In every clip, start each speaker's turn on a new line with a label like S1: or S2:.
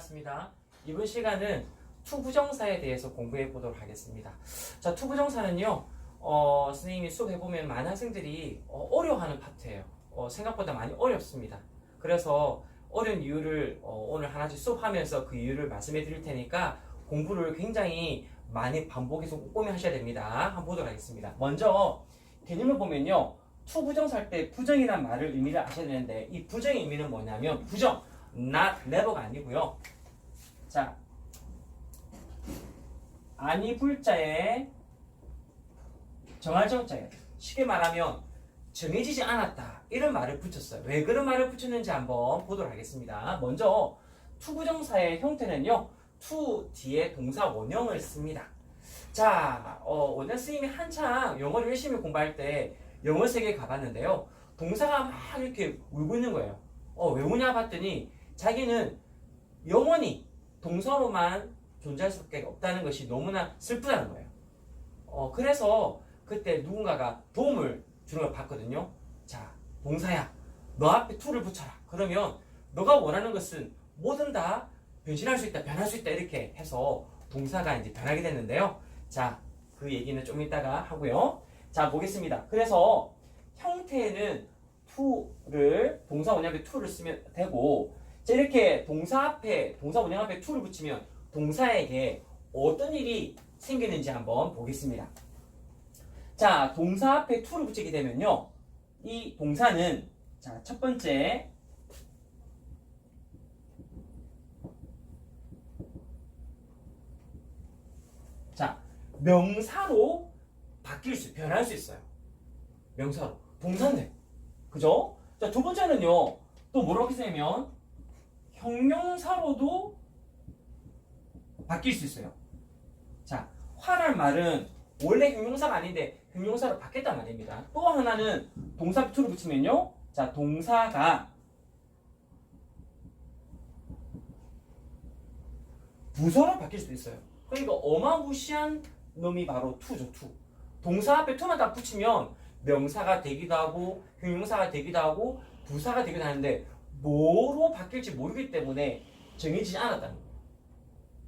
S1: 반갑습니다. 이번 시간은 투부정사에 대해서 공부해 보도록 하겠습니다. 자, 투부정사는요, 어, 선생님이 수업해 보면 많은 학생들이 어, 어려워하는 파트예요. 어, 생각보다 많이 어렵습니다. 그래서 어려운 이유를 어, 오늘 하나씩 수업하면서 그 이유를 말씀해 드릴 테니까 공부를 굉장히 많이 반복해서 꼼꼼히 하셔야 됩니다. 한번 보도록 하겠습니다. 먼저 개념을 보면요. 투부정사 할 때 부정이란 말을 의미를 아셔야 되는데 이 부정의 의미는 뭐냐면 부정, not, never가 아니고요. 자, 아니 불자에 정할 정자에 쉽게 말하면 정해지지 않았다 이런 말을 붙였어요. 왜 그런 말을 붙였는지 한번 보도록 하겠습니다. 먼저 투부정사의 형태는요. 투 뒤에 동사 원형을 씁니다. 자, 어, 원장 스님이 한창 영어를 열심히 공부할 때 영어 세계 가봤는데요. 동사가 막 이렇게 울고 있는 거예요. 어, 왜 우냐 봤더니 자기는 영원히 동사로만 존재할 수밖에 없다는 것이 너무나 슬프다는 거예요. 어, 그래서 그때 누군가가 도움을 주는 걸 봤거든요. 자, 동사야. 너 앞에 to를 붙여라. 그러면 너가 원하는 것은 뭐든 다 변신할 수 있다, 변할 수 있다 이렇게 해서 동사가 이제 변하게 됐는데요. 자, 그 얘기는 좀 이따가 하고요. 자, 보겠습니다. 그래서 형태는 to를 원형 앞에 to를 쓰면 되고 자, 이렇게 동사 앞에 동사 원형 앞에 to를 붙이면 동사에게 어떤 일이 생기는지 한번 보겠습니다. 자, 동사 앞에 to를 붙이게 되면요. 이 동사는 자, 첫 번째 자, 명사로 바뀔 수, 변할 수 있어요. 명사로. 동사인데. 그죠? 자, 두 번째는요. 또 뭐라고 했냐면 형용사로도 바뀔 수 있어요. 자, 화란 말은 원래 형용사가 아닌데 형용사로 바뀌었단 말입니다. 또 하나는 동사 투를 붙이면요. 자, 동사가 부서로 바뀔 수도 있어요. 그러니까 어마무시한 놈이 바로 투죠, 투. 동사 앞에 투만 딱 붙이면 명사가 되기도 하고 형용사가 되기도 하고 부사가 되기도 하는데 뭐로 바뀔지 모르기 때문에 정해지지 않았다는 거예요.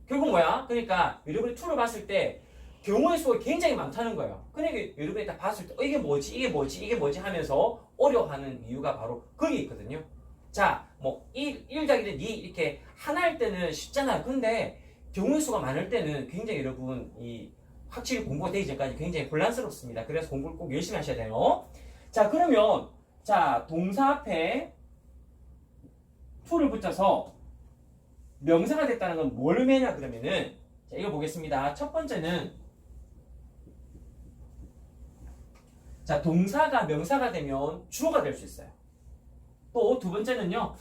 S1: 결국 뭐야? 그러니까 여러분이 투를 봤을 때 경우의 수가 굉장히 많다는 거예요. 그러니까 여러분이 딱 봤을 때 어, 이게 뭐지? 이게 뭐지? 이게 뭐지? 하면서 어려워하는 이유가 바로 거기에 있거든요. 자, 뭐 1, 1 자기는 2 이렇게 하나 할 때는 쉽잖아요. 근데 경우의 수가 많을 때는 굉장히 여러분 이 확실히 공부가 되기 전까지 굉장히 곤란스럽습니다. 그래서 공부를 꼭 열심히 하셔야 돼요. 자, 그러면 자, 동사 앞에 to를 붙여서 명사가 됐다는 건 뭘 의미하냐 그러면은 자, 이거 보겠습니다. 첫 번째는 자, 동사가 명사가 되면 주어가 될 수 있어요. 또 두 번째는요.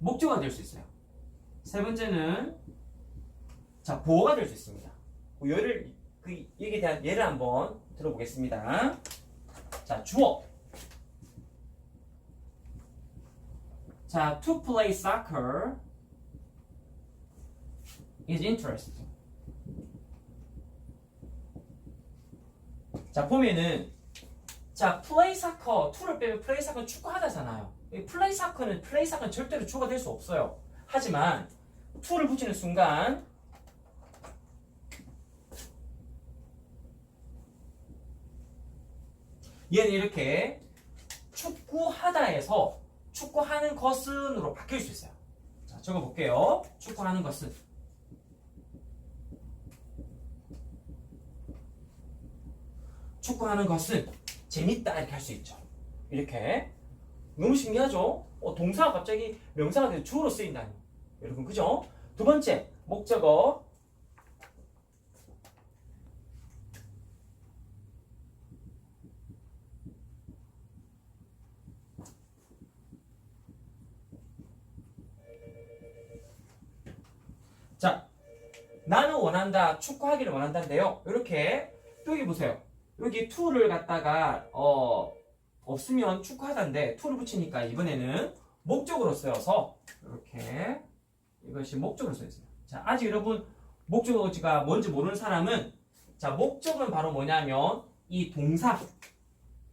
S1: 목적어가 될 수 있어요. 세 번째는 자, 보호가 될 수 있습니다. 그 예를 그 얘기에 대한 예를 한번 들어보겠습니다. 자, 주어. 자, to play soccer is interesting. 자, 보면은 자, play soccer, to를 빼면 play soccer는 축구하다잖아요. 이 play soccer는 play soccer는 절대로 주어가 될 수 없어요. 하지만 to를 붙이는 순간 얘는 이렇게 축구하다에서 축구하는 것은으로 바뀔 수 있어요. 자, 적어 볼게요. 축구하는 것은. 축구하는 것은 재밌다 이렇게 할 수 있죠. 이렇게 너무 신기하죠? 어, 동사가 갑자기 명사가 돼서 주어로 쓰인다니. 여러분 그죠? 두 번째 목적어 원한다, 축구하기를 원한다인데요. 이렇게 여기 보세요. 여기 to를 갖다가 어 없으면 축구하다인데 to를 붙이니까 이번에는 목적으로 쓰여서 이렇게 이것이 목적으로 쓰여 있어요. 자, 아직 여러분 목적어가 뭔지 모르는 사람은 자, 목적은 바로 뭐냐면 이 동사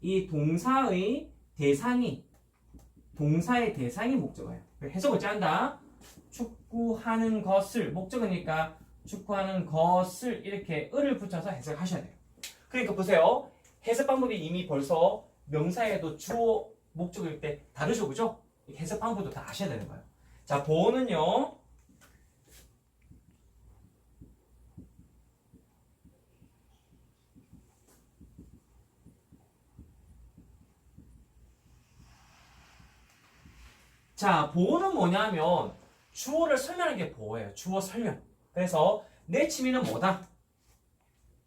S1: 이 동사의 대상이 동사의 대상이 목적어예요. 해석을 짠다. 축구하는 것을 목적이니까 축구하는 것을 이렇게 을을 붙여서 해석하셔야 돼요. 그러니까 보세요. 해석 방법이 이미 벌써 명사에도 주어 목적일 때 다르죠, 그죠? 이 해석 방법도 다 아셔야 되는 거예요. 자, 보호는요. 자, 보호는 뭐냐면 주어를 설명하는 게 보호예요. 주어 설명. 그래서 내 취미는 뭐다?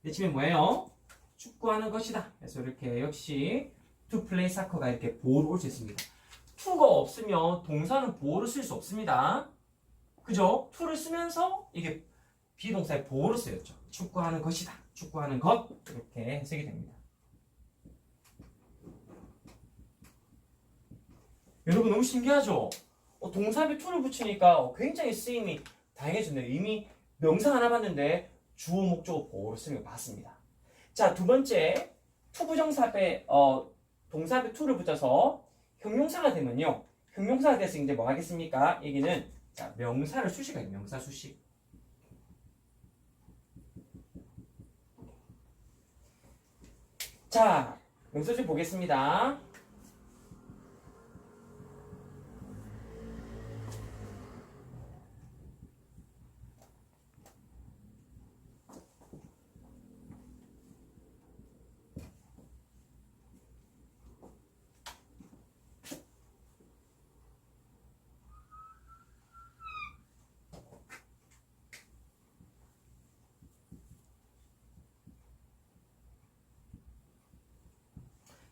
S1: 내 취미 뭐예요? 축구하는 것이다. 그래서 이렇게 역시 to play soccer가 이렇게 보호로 올 수 있습니다. to가 없으면 동사는 보호를 쓸 수 없습니다. 그죠? to를 쓰면서 이게 비동사의 보호로 쓰였죠. 축구하는 것이다. 축구하는 것 이렇게 해석이 됩니다. 여러분 너무 신기하죠? 어, 동사 앞에 to를 붙이니까 굉장히 쓰임이 다양해졌네요. 이미 명사 하나 봤는데 주어 목적어 보호를 쓰는 거 봤습니다. 자, 두 번째 투부정사 앞에 어, 동사 앞에 to를 붙여서 형용사가 되면요. 형용사가 돼서 이제 뭐 하겠습니까? 여기는 자, 명사를 수식해요. 명사 수식. 자, 명사 수식 보겠습니다.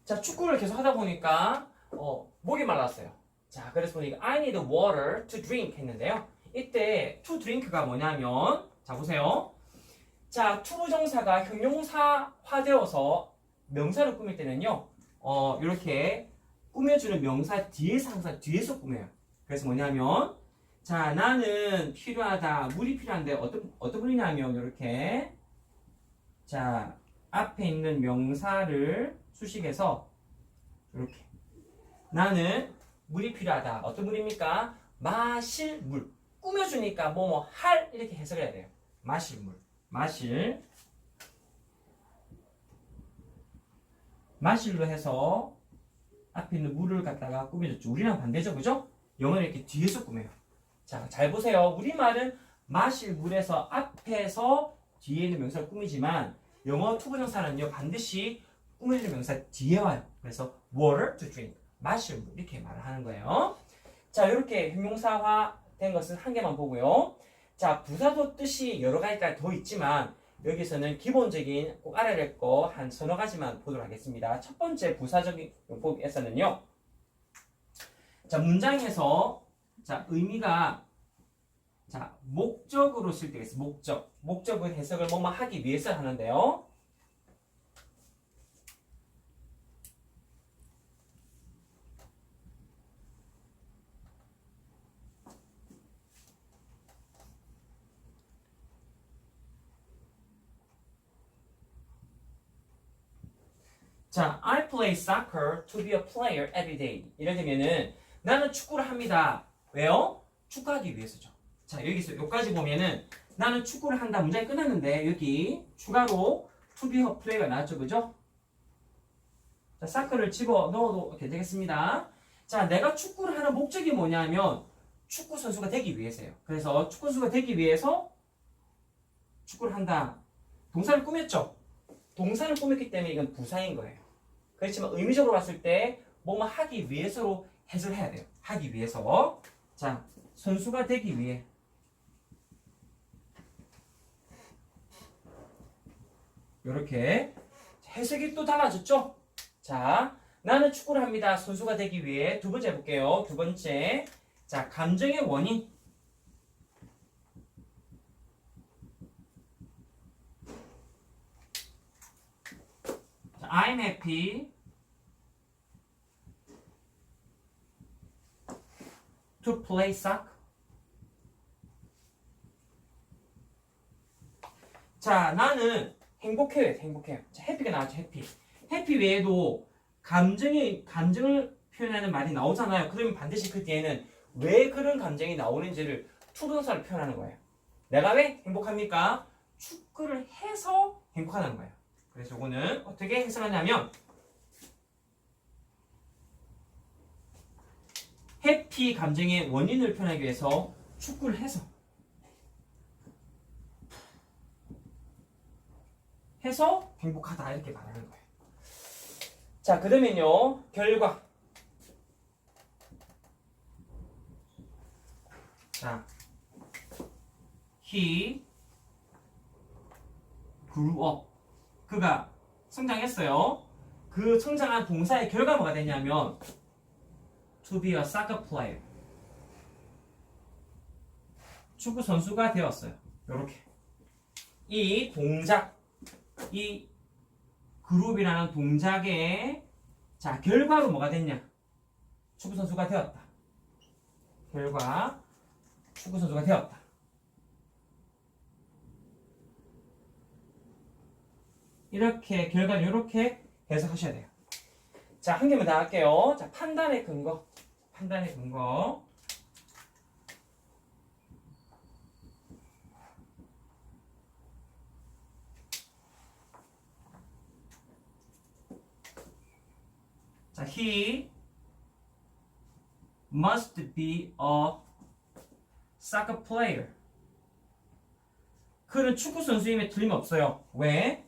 S1: 자, 축구를 계속 하다 보니까 어, 목이 말랐어요. 자, 그래서 보니까 I need water to drink 했는데요. 이때 to drink가 뭐냐면 자, 보세요. 자, 투부정사가 형용사화되어서 명사를 꾸밀 때는요. 어, 이렇게 꾸며주는 명사 뒤에서 항상 뒤에서 꾸며요. 그래서 뭐냐면 자, 나는 필요하다. 물이 필요한데 어떤 어떤 물이냐면 이렇게 자, 앞에 있는 명사를 수식해서 이렇게 나는 물이 필요하다. 어떤 물입니까? 마실 물. 꾸며주니까 뭐 뭐 할 이렇게 해석을 해야 돼요. 마실 물. 마실 마실로 해서 앞에 있는 물을 갖다가 꾸며줬죠. 우리랑 반대죠, 그죠? 영어는 이렇게 뒤에서 꾸며요. 자, 잘 보세요. 우리말은 마실 물에서 앞에서 뒤에 있는 명사를 꾸미지만 영어 투부정사는요 반드시 꾸며주는 명사 뒤에 와요. 그래서 water to drink 마실 물 이렇게 말을 하는 거예요. 자 이렇게 형용사화 된 것은 한 개만 보고요. 자 부사도 뜻이 여러 가지가 더 있지만 여기서는 기본적인 꼭 알아야 될 거 한 서너 가지만 보도록 하겠습니다. 첫 번째 부사적인 용법에서는요. 자 문장에서 자 의미가 자 목적으로 쓸 때가 있어요. 목적 목적은 해석을 뭐뭐 하기 위해서 하는데요. 자, I play soccer to be a player every day. 이럴 때면은 나는 축구를 합니다. 왜요? 축구하기 위해서죠. 자, 여기서 여기까지 보면은 나는 축구를 한다. 문장이 끝났는데 여기 추가로 to be a player가 나왔죠. 그죠? 자, 사커를 집어 넣어도 되겠습니다. 자, 내가 축구를 하는 목적이 뭐냐면 축구 선수가 되기 위해서예요. 그래서 축구 선수가 되기 위해서 축구를 한다. 동사를 꾸몄죠. 동사를 꾸몄기 때문에 이건 부사인 거예요. 그렇지만 의미적으로 봤을 때 뭐뭐 하기 위해서로 해석을 해야 돼요. 하기 위해서. 자, 선수가 되기 위해. 이렇게 해석이 또 달라졌죠? 자, 나는 축구를 합니다. 선수가 되기 위해 두 번째 볼게요. 두 번째. 자, 감정의 원인. I'm happy to play soccer. 자, 나는 행복해요. 행복해요. 자, 해피가 나왔죠. 해피. 해피 외에도 감정의 감정을 표현하는 말이 나오잖아요. 그러면 반드시 그 뒤에는 왜 그런 감정이 나오는지를 투동사로 표현하는 거예요. 내가 왜 행복합니까? 축구를 해서 행복하다는 거예요. 그래서 이거는 어떻게 해석하냐면 해피 감정의 원인을 표현하기 위해서 축구를 해서 해서 행복하다 이렇게 말하는 거예요. 자, 그러면요 결과. 자, he grew up. 그가 성장했어요. 그 성장한 동사의 결과 뭐가 되냐면 to be a soccer player. 축구 선수가 되었어요. 이렇게 이 동작, 이 그룹이라는 동작의 자 결과로 뭐가 됐냐? 축구 선수가 되었다. 결과 축구 선수가 되었다. 이렇게 결과는 이렇게 해석하셔야 돼요. 자, 한 개만 더 할게요. 자, 판단의 근거. 판단의 근거. 자, he must be a soccer player. 그는 축구 선수임에 틀림없어요. 왜?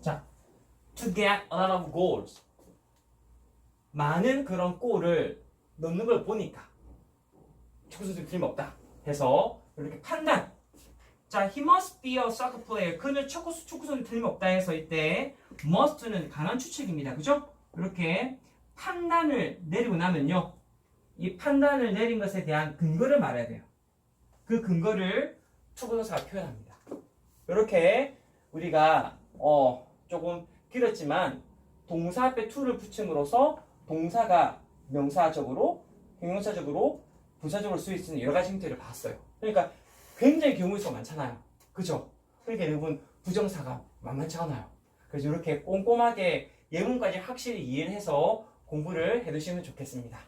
S1: 자, to get a lot of goals. 많은 그런 골을 넣는 걸 보니까 축구 선수 틀림없다 해서 이렇게 판단. 자, he must be a soccer player. 그는 축구 축구 선수 틀림없다 해서 이때 must는 강한 추측입니다. 그죠? 이렇게 판단을 내리고 나면요. 이 판단을 내린 것에 대한 근거를 말해야 돼요. 그 근거를 투부정사가 표현합니다. 이렇게 우리가 어 조금 길었지만 동사 앞에 to를 붙임으로써 동사가 명사적으로 형용사적으로 부사적으로 쓸수 있는 여러 가지 형태를 봤어요. 그러니까 굉장히 경우의 수가 많잖아요. 그죠? 그러니까 여러분 부정사가 만만치 않아요. 그래서 이렇게 꼼꼼하게 예문까지 확실히 이해를 해서 공부를 해두시면 좋겠습니다.